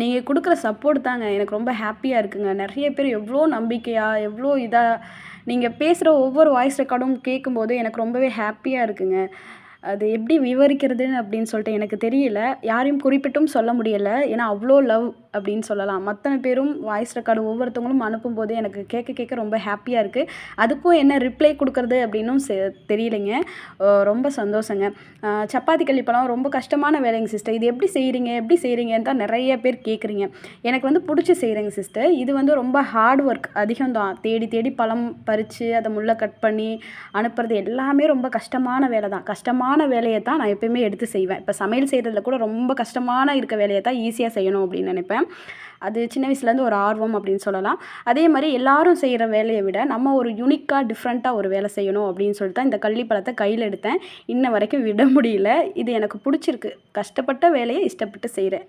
நீங்கள் கொடுக்குற சப்போர்ட் தாங்க. எனக்கு ரொம்ப ஹாப்பியாக இருக்குங்க. நிறைய பேர் எவ்வளோ நம்பிக்கையாக எவ்வளோ இதாக நீங்கள் பேசுகிற ஒவ்வொரு வாய்ஸ் ரெக்கார்டும் கேட்கும்போது எனக்கு ரொம்பவே ஹாப்பியாக இருக்குங்க. அது எப்படி விவரிக்கிறதுன்னு அப்படின்னு சொல்லிட்டு எனக்கு தெரியல. யாரையும் குறிப்பிட்டும் சொல்ல முடியலை. ஏன்னா அவ்வளோ லவ் அப்படின்னு சொல்லலாம். மற்ற பேரும் வாய்ஸ் ரெக்கார்டு ஒவ்வொருத்தவங்களும் அனுப்பும்போது எனக்கு கேட்க கேட்க ரொம்ப ஹாப்பியாக இருக்குது அதுக்கும் என்ன ரிப்ளை கொடுக்குறது அப்படின்னும் செ தெரியலைங்க. ரொம்ப சந்தோஷங்க. அஹ் சப்பாத்தி கள்ளிப்பழம் ரொம்ப கஷ்டமான வேலைங்க சிஸ்டர் இது எப்படி செய்கிறீங்க எப்படி செய்கிறீங்கன்னு தான் நிறைய பேர் கேட்குறீங்க. எனக்கு வந்து பிடிச்சி செய்கிறேங்க சிஸ்டர் இது வந்து ரொம்ப ஹார்ட் ஒர்க் அதிகம் தான். தேடி தேடி பழம் பறித்து அதை முள்ளை கட் பண்ணி அனுப்புறது எல்லாமே ரொம்ப கஷ்டமான வேலை தான். கஷ்டமான வேலையை தான் நான் எப்பயுமே எடுத்து செய்வேன். இப்போ சமையல் செய்கிறதுல கூட ரொம்ப கஷ்டமான இருக்க வேலையை தான் ஈஸியாக செய்யணும் அப்படின்னு நினைப்பேன். அது சின்ன வயசுலேருந்து ஒரு ஆர்வம் அப்படின்னு சொல்லலாம். அதே மாதிரி எல்லாரும் செய்கிற வேலையை விட நம்ம ஒரு யூனிக்காக டிஃப்ரெண்ட்டாக ஒரு வேலை செய்யணும் அப்படின்னு சொல்லிட்டு தான் இந்த கள்ளிப்பழத்தை கையில் எடுத்தேன். இன்ன வரைக்கும் விட முடியல. இது எனக்கு பிடிச்சிருக்கு. கஷ்டப்பட்ட வேலையை இஷ்டப்பட்டு செய்கிறேன்